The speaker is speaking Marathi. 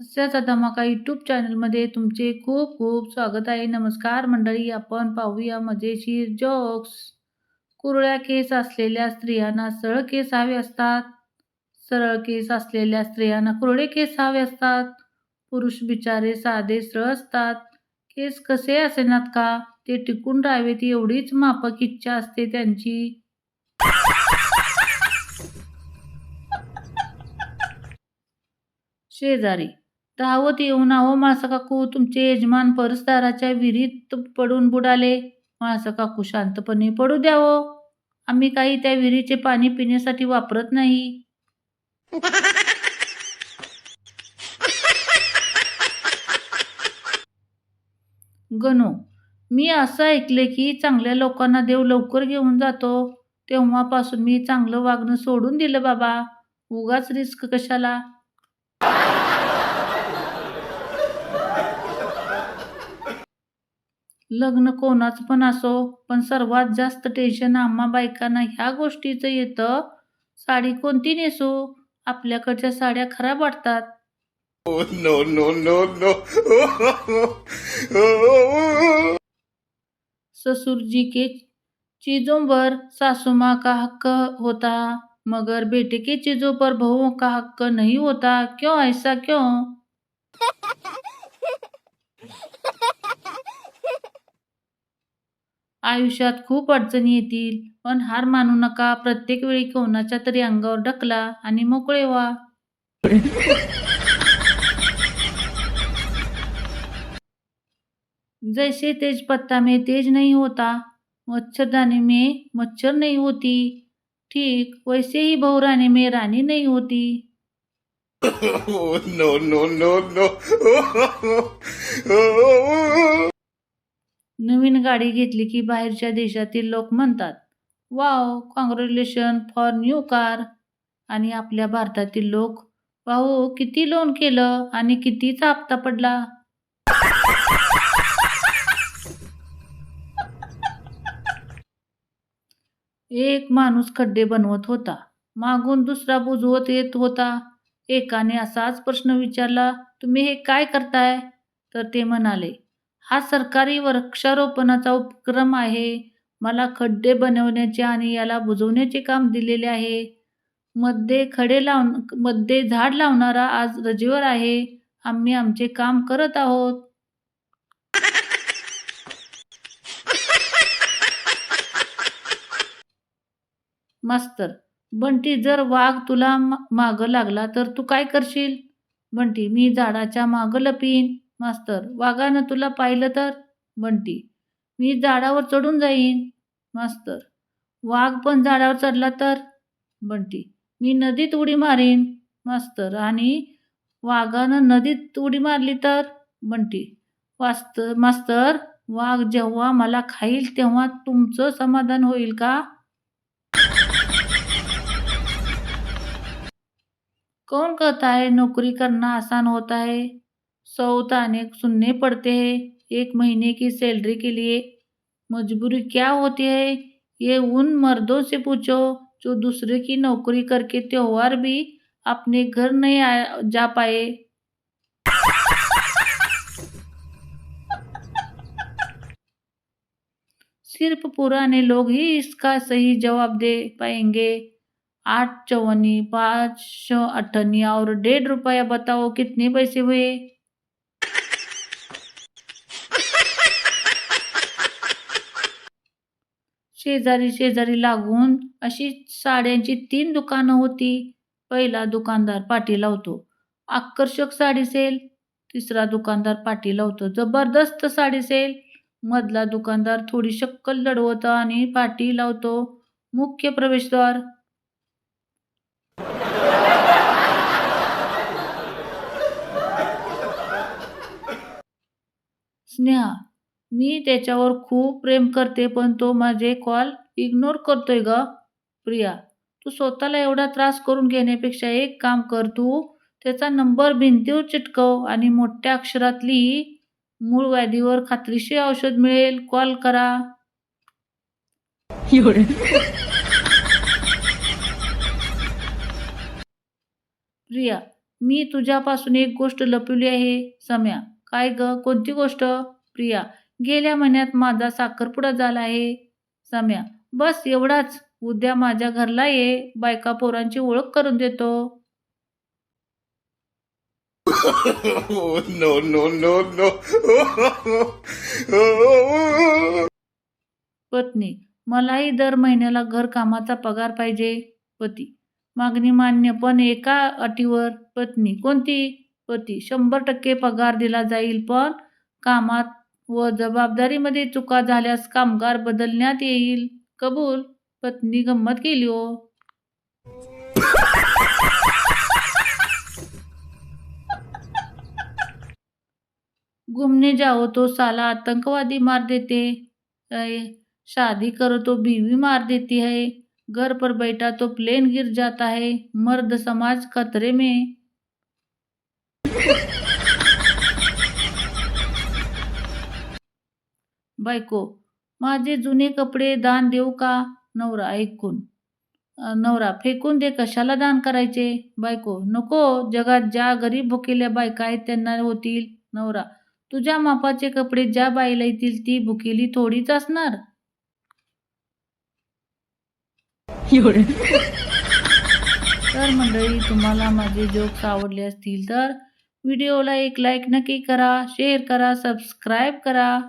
हास्याचा धमाका यूट्यूब चॅनलमध्ये तुमचे खूप खूप स्वागत आहे. नमस्कार मंडळी आपण पाहूया मजेशीर जोक्स कुरळ्या केस असलेल्या स्त्रियांना सरळ केस हवे असतात. सरळ केस असलेल्या स्त्रियांना कुरळे केस हवे असतात. पुरुष बिचारे साधे सरळ असतात. केस कसे असेनात का? ते टिकून राहावेत एवढीच माफक इच्छा असते त्यांची. शेजारी धावत येऊन अहो माळसा काकू तुमचे यजमान परसदाराच्या विहिरीत पडून बुडाले. माळसा काकू शांतपणे पडू द्यावो हो. आम्ही काही त्या विहिरीचे पाणी पिण्यासाठी वापरत नाही. गणू मी असं ऐकले की चांगल्या लोकांना देव लवकर घेऊन जातो. तेव्हापासून मी चांगलं वागणं सोडून दिलं बाबा. उगाच रिस्क कशाला? लग्न कोणाचं पण असो पण सर्वात जास्त टेन्शन आम्हा बायकांना ह्या गोष्टीचं येतं. साडी कोणती नेसू? आपल्याकडच्या साड्या खराब वाटतात. Oh no no no no! ससुर जी के चीजों पर सासू माँ का हक होता? मगर बेटे के चीजों पर बहुओं का हक नहीं होता? क्यों ऐसा क्यों? आयुष्यात खूप अडचणी येतील. पण हार मानू नका. प्रत्येक वेळी कोणाच्या तरी अंगावर ढकला आणि मोकळे व्हा. जैसे तेज पत्ता में तेज नहीं होता. मच्छरदानी में मच्छर नहीं होती. ठीक वैसे ही बहुरानी में राणी नहीं होती. Oh no no no no! नवीन गाडी घेतली की बाहेरच्या देशातील लोक म्हणतात wow congratulation for new car आणि आपल्या भारतातील लोक वाहो किती लोन केलं आणि कितीचा हप्ता पडला. एक माणूस खड्डे बनवत होता. मागून दुसरा बुजवत येत होता. एकाने असाच प्रश्न विचारला तुम्ही हे काय करताय? तर ते म्हणाले हा सरकारी वृक्षारोपणाचा उपक्रम आहे. मला खड्डे बनवण्याचे आणि याला बुजवण्याचे काम दिलेले आहे. मध्ये खडे लावमध्ये झाड लावणारा आज रजेवर आहे. आम्ही आमचे काम करत आहोत. मास्तर बंटी जर वाघ तुला मा- मागं लागला तर तू काय करशील? बंटी मी झाडाच्या मागं लपीन. मास्तर वाघानं तुला पाहिलं तर? बंटी मी झाडावर चढून जाईन. मास्तर वाघ पण झाडावर चढला तर? बंटी मी नदीत उडी मारीन. मास्तर आणि वाघानं नदीत उडी मारली तर? बंटी वास्त मास्तर वाघ जेव्हा मला खाईल तेव्हा तुमचं समाधान होईल का? कौन कहता है नौकरी करना आसान होता है सौ ताने सुनने पड़ते हैं। एक महीने की सैलरी के लिए। मजबूरी क्या होती है? ये उन मर्दों से पूछो जो दूसरे की नौकरी करके त्योहार भी अपने घर नहीं आ, जा पाए। सिर्फ़ पुराने लोग ही इसका सही जवाब दे पाएँगे। आठ चौवनी पाँच सौ अठन्नी और डेढ़ रुपया बताओ कितने पैसे हुए? शेजारी शेजारी लागून अशी साड्यांची तीन दुकानं होती. पहिला दुकानदार पाठी लावतो आकर्षक साडी सेल. तिसरा दुकानदार पाठी लावतो जबरदस्त साडी सेल. मधला दुकानदार थोडी शक्कल लढवतो आणि पाठी लावतो मुख्य प्रवेशद्वार. स्नेहा मी त्याच्यावर खूप प्रेम करते पण तो माझे कॉल इग्नोर करतोय ग प्रिया. तू स्वतःला एवढा त्रास करून घेण्यापेक्षा एक काम कर तू त्याचा नंबर भिंतीवर चिटकव आणि मोठ्या अक्षरातली मूळ व्याधीवर खात्रीशीर औषध मिळेल कॉल करा. प्रिया मी तुझ्यापासून एक गोष्ट लपवली आहे सम्या. काय ग? कोणती गोष्ट? प्रिया गेल्या महिन्यात माझा साखरपुडा झाला आहे. सम्या बस एवढाच. उद्या माझ्या घरला ये. बायका पोरांची ओळख करून देतो. No, no, no, no. पत्नी मलाही दर महिन्याला घर कामाचा पगार पाहिजे. पती मागणी मान्य पण एका अटीवर. पत्नी कोणती? पती शंभर टक्के पगार दिला जाईल पण कामात व जबाबदारीमध्ये चुका झाल्यास कामगार बदलण्यात येईल. कबूल, पत्नी गंमत केली हो. घूमने जाओ तो साला आतंकवादी मार देते है शादी करो तो बीवी मार देती है घर पर बैठा तो प्लेन गिर जाता है मर्द समाज खतरे में बायको माझे जुने कपडे दान देऊ का? नवरा ऐकून. नवरा फेकून दे कशाला दान करायचे? बायको नको जगात ज्या गरीब भुकेल्या बायका आहेत त्यांना होतील. नवरा तुझ्या मापाचे कपडे ज्या बाईला येतील ती भुकेली थोडीच असणार. तर मंडळी तुम्हाला माझे जोक्स आवडले असतील तर व्हिडिओला एक लाईक नक्की करा शेअर करा सबस्क्राईब करा.